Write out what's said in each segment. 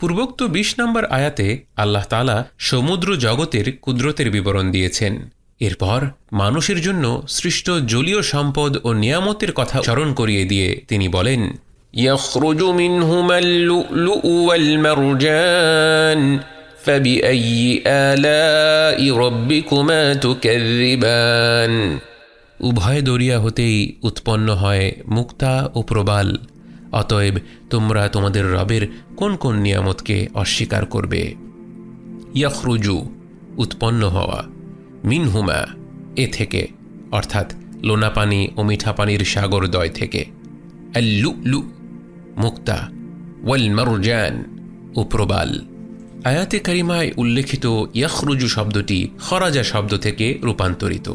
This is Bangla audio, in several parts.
পূর্বোক্ত বিশ নম্বর আয়াতে আল্লাহ তালা সমুদ্র জগতের কুদরতের বিবরণ দিয়েছেন এরপর মানুষের জন্য সৃষ্ট জলীয় সম্পদ ও নিয়ামতের কথা স্মরণ করিয়ে দিয়ে তিনি বলেন يخرج منهما اللؤلؤ والمرجان فبأي آلاء ربكما تكذبان উভয় দরিয়া হতেই উৎপন্ন হয় মুক্তা ও প্রবাল অতএব তোমরা তোমাদের রবের কোন কোন নিয়ামতকে অস্বীকার করবে। ইয়াখরুজু, উৎপন্ন হওয়া। মিনহুমা, এ থেকে, অর্থাৎ লোনা পানি ও মিঠা পানির সাগরদয় থেকে। আল্লু লু মুক্তা। ওয়াল মারুজান ও প্রবাল। আয়াতে কারিমায় উল্লেখিত ইয়াখরুজু শব্দটি খরাজা শব্দ থেকে রূপান্তরিত।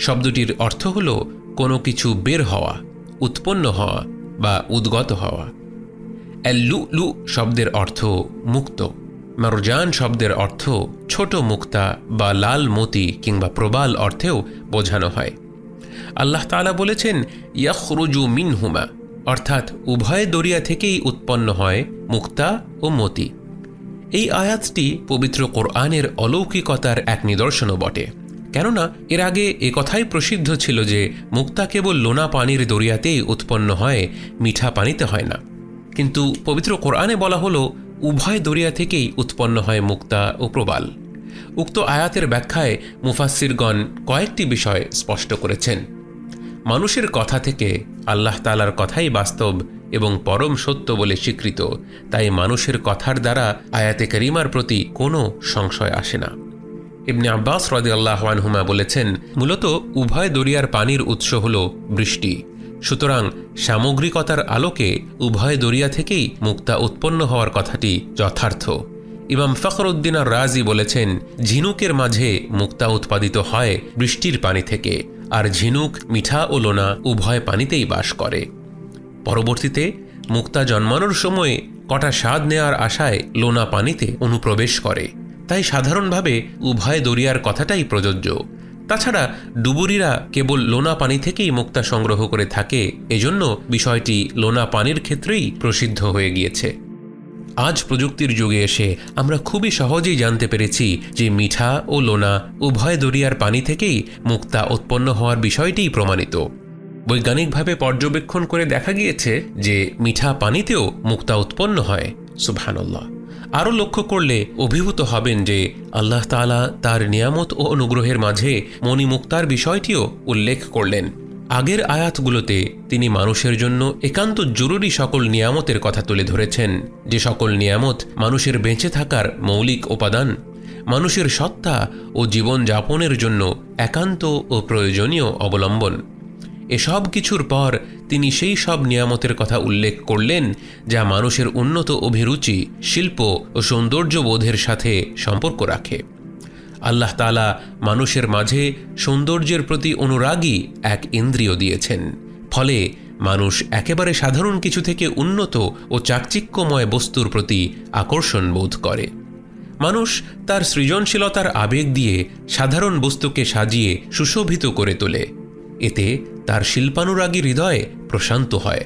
শব্দটির অর্থ হল কোনো কিছু বের হওয়া, উৎপন্ন হওয়া বা উদ্গত হওয়া। অ্যাল্লু লু শব্দের অর্থ মুক্ত। মারজান শব্দের অর্থ ছোট মুক্তা বা লাল মতি কিংবা প্রবাল অর্থেও বোঝানো হয়। আল্লাহ তাআলা বলেছেন, ইয়াখরুজু মিনহুমা অর্থাৎ উভয় দরিয়া থেকেই উৎপন্ন হয় মুক্তা ও মতি। এই আয়াতটি পবিত্র কোরআনের অলৌকিকতার এক নিদর্শনও বটে। কেননা এর আগে এ কথাই প্রসিদ্ধ ছিল যে মুক্তা কেবল লোনা পানির দরিয়াতেই উৎপন্ন হয়, মিঠা পানিতে হয় না। কিন্তু পবিত্র কোরআনে বলা হলো, উভয় দরিয়া থেকেই উৎপন্ন হয় মুক্তা ও প্রবাল। উক্ত আয়াতের ব্যাখ্যায় মুফাসিরগণ কয়েকটি বিষয় স্পষ্ট করেছেন। মানুষের কথা থেকে আল্লাহ তালার কথাই বাস্তব এবং পরম সত্য বলে স্বীকৃত, তাই মানুষের কথার দ্বারা আয়াতে করিমার প্রতি কোনো সংশয় আসে না। ইবনে আব্বাস রদি আল্লাহানহুমা বলেছেন, মূলত উভয় দরিয়ার পানির উৎস হল বৃষ্টি। সুতরাং সামগ্রিকতার আলোকে উভয় দরিয়া থেকেই মুক্তা উৎপন্ন হওয়ার কথাটি যথার্থ। ইমাম ফখরুদ্দিন আর রাজি বলেছেন, ঝিনুকের মাঝে মুক্তা উৎপাদিত হয় বৃষ্টির পানি থেকে, আর ঝিনুক, মিঠা ও লোনা উভয় পানিতেই বাস করে। পরবর্তীতে মুক্তা জন্মানোর সময়ে কটা স্বাদ নেয়ার আশায় লোনা পানিতে অনুপ্রবেশ করে। তাই সাধারণভাবে উভয় দরিয়ার কথাটাই প্রযোজ্য। তাছাড়া ডুবুরিরা কেবল লোনা পানি থেকেই মুক্তা সংগ্রহ করে থাকে, এজন্য বিষয়টি লোনা পানির ক্ষেত্রেই প্রসিদ্ধ হয়ে গিয়েছে। আজ প্রযুক্তির যুগে এসে আমরা খুবই সহজেই জানতে পেরেছি যে মিঠা ও লোনা উভয় দরিয়ার পানি থেকেই মুক্তা উৎপন্ন হওয়ার বিষয়টিই প্রমাণিত। বৈজ্ঞানিকভাবে পর্যবেক্ষণ করে দেখা গিয়েছে যে মিঠা পানিতেও মুক্তা উৎপন্ন হয়। সুবহানাল্লাহ। আরও লক্ষ্য করলে অভিভূত হবেন যে আল্লাহ তালা তার নিয়ামত ও অনুগ্রহের মাঝে মণিমুক্তার বিষয়টিও উল্লেখ করলেন। আগের আয়াতগুলোতে তিনি মানুষের জন্য একান্ত জরুরি সকল নিয়ামতের কথা তুলে ধরেছেন। যে সকল নিয়ামত মানুষের বেঁচে থাকার মৌলিক উপাদান, মানুষের সত্তা ও জীবন যাপনের জন্য একান্ত ও প্রয়োজনীয় অবলম্বন। এসব কিছুর পর তিনি সেই সব নিয়ামতের কথা উল্লেখ করলেন, যা মানুষের উন্নত অভিরুচি, শিল্প ও সৌন্দর্যবোধের সাথে সম্পর্ক রাখে। আল্লাহ তালা মানুষের মাঝে সৌন্দর্যের প্রতি অনুরাগী এক ইন্দ্রিয় দিয়েছেন। ফলে মানুষ একেবারে সাধারণ কিছু থেকে উন্নত ও চাকচিক্যময় বস্তুর প্রতি আকর্ষণ বোধ করে। মানুষ তার সৃজনশীলতার আবেগ দিয়ে সাধারণ বস্তুকে সাজিয়ে সুশোভিত করে তোলে। এতে তার শিল্পানুরাগী হৃদয় প্রশান্ত হয়।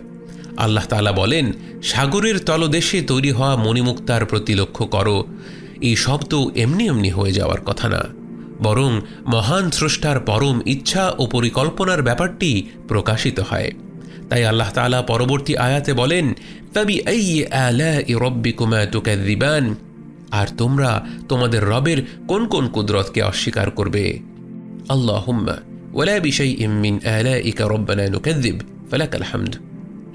আল্লাহ তালা বলেন, সাগরের তলদেশে তৈরি হওয়া মণিমুক্তার প্রতি লক্ষ্য করো, এই তো এমনি এমনি হয়ে যাওয়ার কথা না। বরং মহান স্রষ্টার পরম ইচ্ছা ও পরিকল্পনার ব্যাপারটি প্রকাশিত হয়। তাই আল্লাহ তালা পরবর্তী আয়াতে বলেন তবি এই আলা রব্বিকুমা তুকাদ্দিবান আর তোমরা তোমাদের রবের কোন কোন কুদরতকে অস্বীকার করবে? আল্লাহ ওলা বিষয় ইমিন আলা ইকা রব্বানা নুকাদ্দিব ফালাকাল হামদ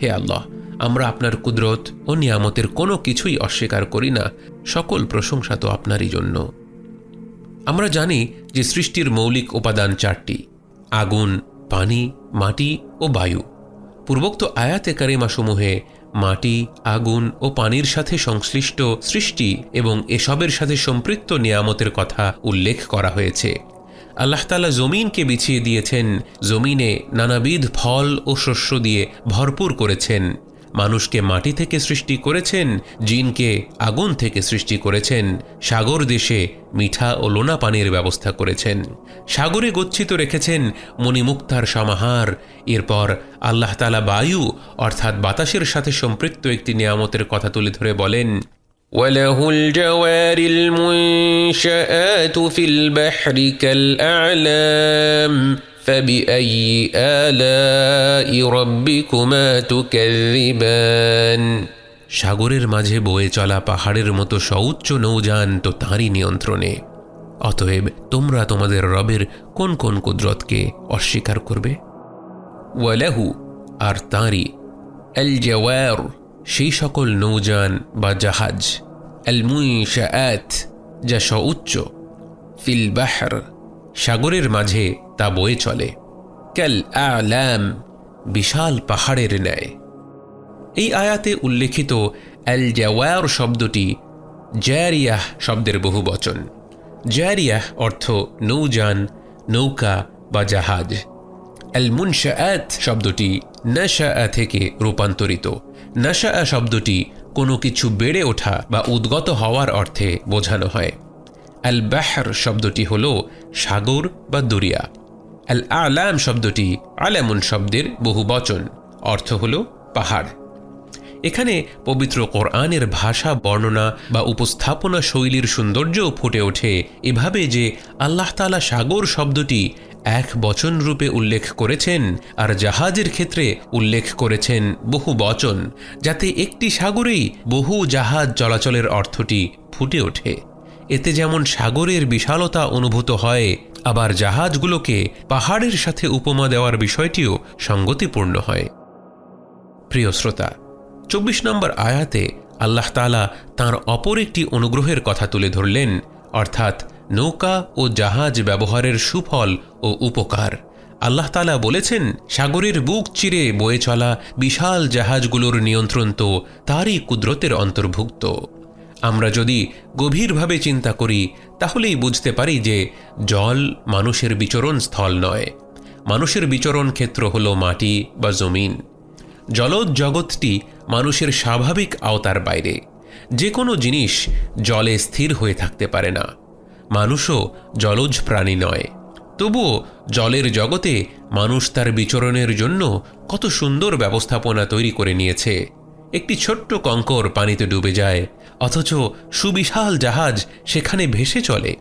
হে আল্লাহ, আমরা আপনার কুদরত ও নিয়ামতের কোনো কিছুই অস্বীকার করি না, সকল প্রশংসা তো আপনারই জন্য। আমরা জানি যে সৃষ্টির মৌলিক উপাদান চারটি, আগুন, পানি, মাটি ও বায়ু। পূর্বোক্ত আয়াতে কারিমাসমূহে মাটি, আগুন ও পানির সাথে সংশ্লিষ্ট সৃষ্টি এবং এসবের সাথে সম্পৃক্ত নিয়ামতের কথা উল্লেখ করা হয়েছে। আল্লাহ তালা জমিনকে বিছিয়ে দিয়েছেন, জমিনে নানাবিধ ফল ও শস্য দিয়ে ভরপুর করেছেন। মানুষকে মাটি থেকে সৃষ্টি করেছেন, জিনকে আগুন থেকে সৃষ্টি করেছেন, সাগর দেশে মিঠা ও লোনা পানির ব্যবস্থা করেছেন। সাগরে গচ্ছিত রেখেছেন মণিমুক্তার সমাহার। এরপর আল্লাহ তালা বায়ু, অর্থাৎ বাতাসের সাথে সম্পৃক্ত একটি নিয়ামতের কথা তুলে ধরে বলেন وله الجوار المنشآت في البحر كالأعلام فبأي آلاء ربكما تكذبان সাগরের মাঝে বয়ে চলা পাহাড়ের মতো সউচ্চ নৌযান তো তাঁরই নিয়ন্ত্রণে অতএব তোমরা তোমাদের রবের কোন কোন কুদরতকে অস্বীকার করবে ওয়ালাহু আর তাঁরই আল জওয়ার সেই সকল নৌযান বা জাহাজ মুইশাআত যা সউচ্চ, ফিল বাহর, সাগরের মাঝে তা বয়ে চলে ক্যাল আলাম বিশাল পাহাড়ের ন্যায়। এই আয়াতে উল্লেখিত অ্যাল জাওয়ার শব্দটি জ্যারিয়াহ শব্দের বহু বচন। জ্যারিয়াহ অর্থ নৌযান, নৌকা বা জাহাজ। অ্যাল মুনশাআত শব্দটি নাশা থেকে রূপান্তরিত। নাশা শব্দটি কোনো কিছু বেড়ে ওঠা বা উদ্গত হওয়ার অর্থে বোঝানো হয়। আল বাহর শব্দটি হল সাগর বা দরিয়া। আল আলাম শব্দটি আলামুন শব্দের বহু বচন, অর্থ হল পাহাড়। এখানে পবিত্র কোরআনের ভাষা, বর্ণনা বা উপস্থাপনা শৈলীর সৌন্দর্যও ফুটে ওঠে এভাবে যে আল্লাহ তালা সাগর শব্দটি এক বচন রূপে উল্লেখ করেছেন আর জাহাজের ক্ষেত্রে উল্লেখ করেছেন বহু বচন, যাতে একটি সাগরেই বহু জাহাজ চলাচলের অর্থটি ফুটে ওঠে। এতে যেমন সাগরের বিশালতা অনুভূত হয়, আবার জাহাজগুলোকে পাহাড়ের সাথে উপমা দেওয়ার বিষয়টিও সঙ্গতিপূর্ণ হয়। প্রিয় শ্রোতা, চব্বিশ নম্বর আয়াতে আল্লাহ তালা তাঁর অপর একটি অনুগ্রহের কথা তুলে ধরলেন, অর্থাৎ নৌকা ও জাহাজ ব্যবহারের সুফল ও উপকার। আল্লাহ তালা বলেছেন, সাগরের বুক চিরে বয়ে চলা বিশাল জাহাজগুলোর নিয়ন্ত্রণ তো তারই কুদরতের অন্তর্ভুক্ত। আমরা যদি গভীরভাবে চিন্তা করি, তাহলেই বুঝতে পারি যে জল মানুষের বিচরণ স্থল নয়। মানুষের বিচরণ ক্ষেত্র হল মাটি বা জমিন। জলজ জগৎটি মানুষের স্বাভাবিক আওতার বাইরে। যে কোনো জিনিস জলে স্থির হয়ে থাকতে পারে না। মানুষও জলজ প্রাণী নয়। তবুও জলের জগতে মানুষ তার বিচরণের জন্য কত সুন্দর ব্যবস্থাপনা তৈরি করে নিয়েছে। একটি ছোট্ট কঙ্কর পানিতে ডুবে যায়, অথচ সুবিশাল জাহাজ সেখানে ভেসে চলে।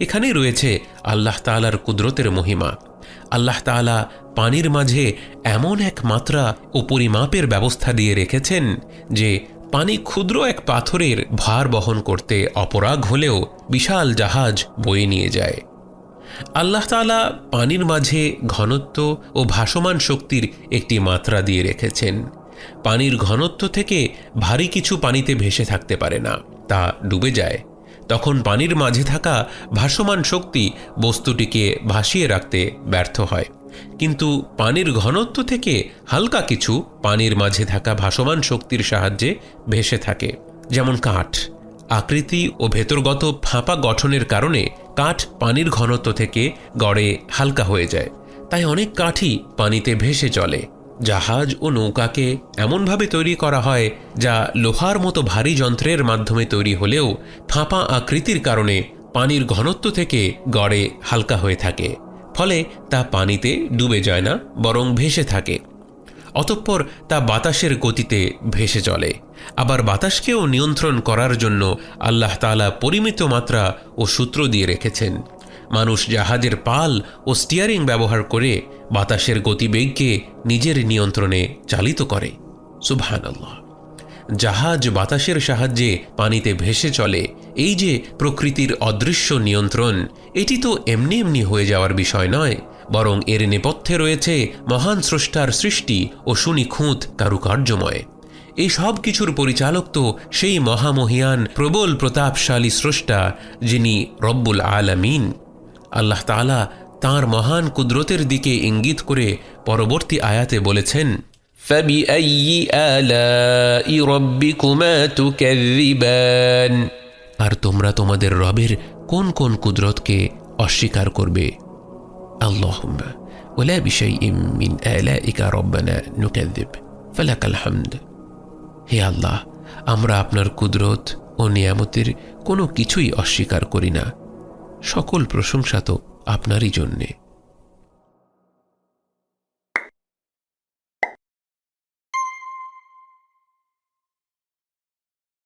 এখানেই রয়েছে আল্লাহ তালার কুদরতের মহিমা। আল্লাহ তালা পানির মাঝে এমন এক মাত্রা ও পরিমাপের ব্যবস্থা দিয়ে রেখেছেন যে পানি ক্ষুদ্র এক পাথরের ভার বহন করতে অপরাগ হলেও বিশাল জাহাজ বয়ে নিয়ে যায়। আল্লাহ তালা পানির মাঝে ঘনত্ব ও ভাসমান শক্তির একটি মাত্রা দিয়ে রেখেছেন। পানির ঘনত্ব থেকে ভারী কিছু পানিতে ভেসে থাকতে পারে না, তা ডুবে যায়। তখন পানির মাঝে থাকা ভাসমান শক্তি বস্তুটিকে ভাসিয়ে রাখতে ব্যর্থ হয়। কিন্তু পানির ঘনত্ব থেকে হালকা কিছু পানির মাঝে থাকা ভাসমান শক্তির সাহায্যে ভেসে থাকে, যেমন কাঠ। আকৃতি ও ভেতরগত ফাঁপা গঠনের কারণে কাঠ পানির ঘনত্ব থেকে গড়ে হালকা হয়ে যায়। তাই অনেক কাঠই পানিতে ভেসে চলে। জাহাজ ও নৌকাকে এমনভাবে তৈরি করা হয় যা লোহার মতো ভারী যন্ত্রের মাধ্যমে তৈরি হলেও ফাঁপা আকৃতির কারণে পানির ঘনত্ব থেকে গড়ে হালকা হয়ে থাকে। ফলে তা পানিতে ডুবে যায় না, বরং ভেসে থাকে। অতঃপর তা বাতাসের গতিতে ভেসে চলে। আবার বাতাসকেও নিয়ন্ত্রণ করার জন্য আল্লাহ তালা পরিমিত মাত্রা ও সূত্র দিয়ে রেখেছেন। মানুষ জাহাজের পাল ও স্টিয়ারিং ব্যবহার করে বাতাসের গতিবেগকে নিজের নিয়ন্ত্রণে চালিত করে। আল্লাহ জাহাজ বাতাসের সাহায্যে পানিতে ভেসে চলে। এই যে প্রকৃতির অদৃশ্য নিয়ন্ত্রণ, এটি তো এমনি এমনি হয়ে যাওয়ার বিষয় নয়, বরং এর নেপথ্যে রয়েছে মহান স্রষ্টার সৃষ্টি ও সুনিখুঁত কারুকার্যময়। এই সব কিছুর পরিচালক তো সেই মহামহিয়ান প্রবল প্রতাপশালী স্রষ্টা যিনি রব্বুল আলামিন। আল্লাহ তালা তাঁর মহান কুদরতের দিকে ইঙ্গিত করে পরবর্তী আয়াতে বলেছেন আর তোমরা তোমাদের রবের কোন কোন কুদরতকে অস্বীকার করবে? আল্লাহ আলহামদ হে আল্লাহ, আমরা আপনার কুদরত ও নিয়ামতের কোনো কিছুই অস্বীকার করি না। সকল প্রশংসা তো আপনারই জন্যে।